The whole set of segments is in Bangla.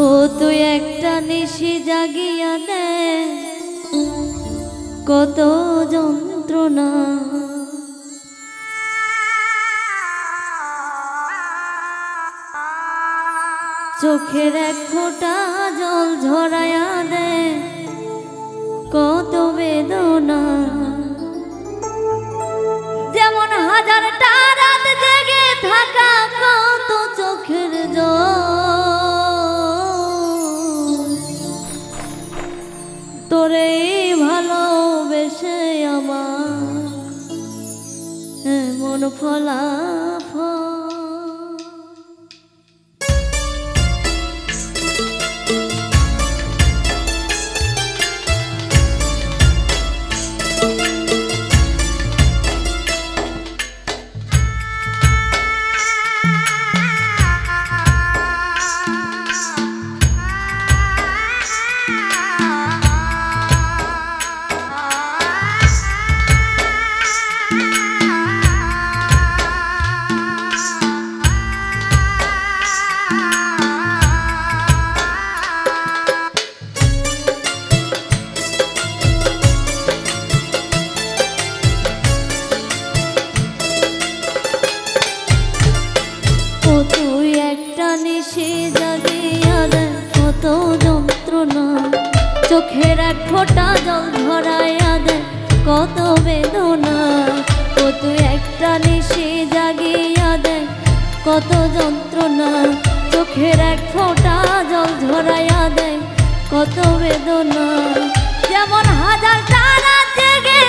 ও তুই একটা নিশি জাগিয়া দে কত যন্ত্রণা। চোখের এক ফোঁটা জল ঝরায়া দে কত বেদনা। যেমন হাজারটা রাত জেগে থাকা তোরে ভালোবেসে আমার মন ফলাফল নিশি জাগে দে কত যন্ত্রণা। চোখের এক ফোঁটা জল ধরাইয়া আদায় কত বেদনা। কত একটা নিশি জাগিয়া দে কত যন্ত্রণা। চোখের এক ফোঁটা জল ধরাইয়া দে কত বেদনা। যেমন হাজার তারা জেগে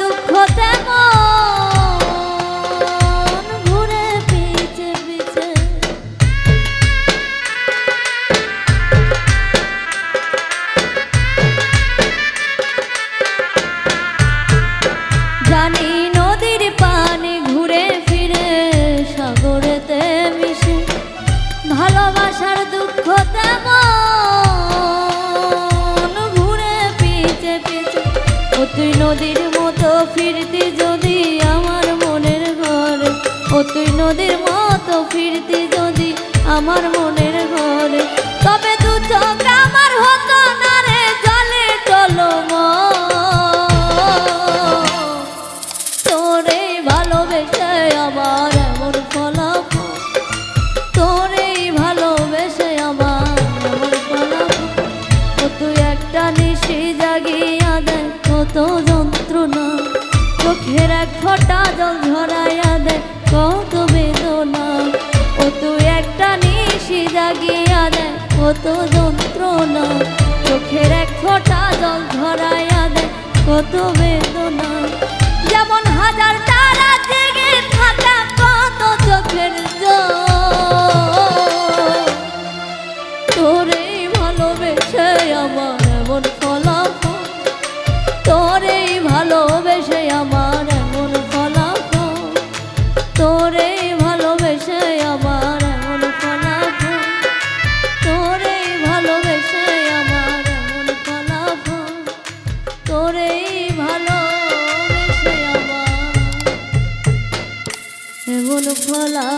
দুঃখ ফিরতি যদি আমার মনের ঘরে ও তুই নদীর মতো ফিরতি যদি আমার মনের ঘরে। তবে দু আমার হতো না রে, জলে চলো তোরে ভালোবেসে আমার কত যন্ত্রণা। চোখের এক ফোঁটা জল ধরাইয়া দেয় কত বেদনা। যেমন হাজার ভোলা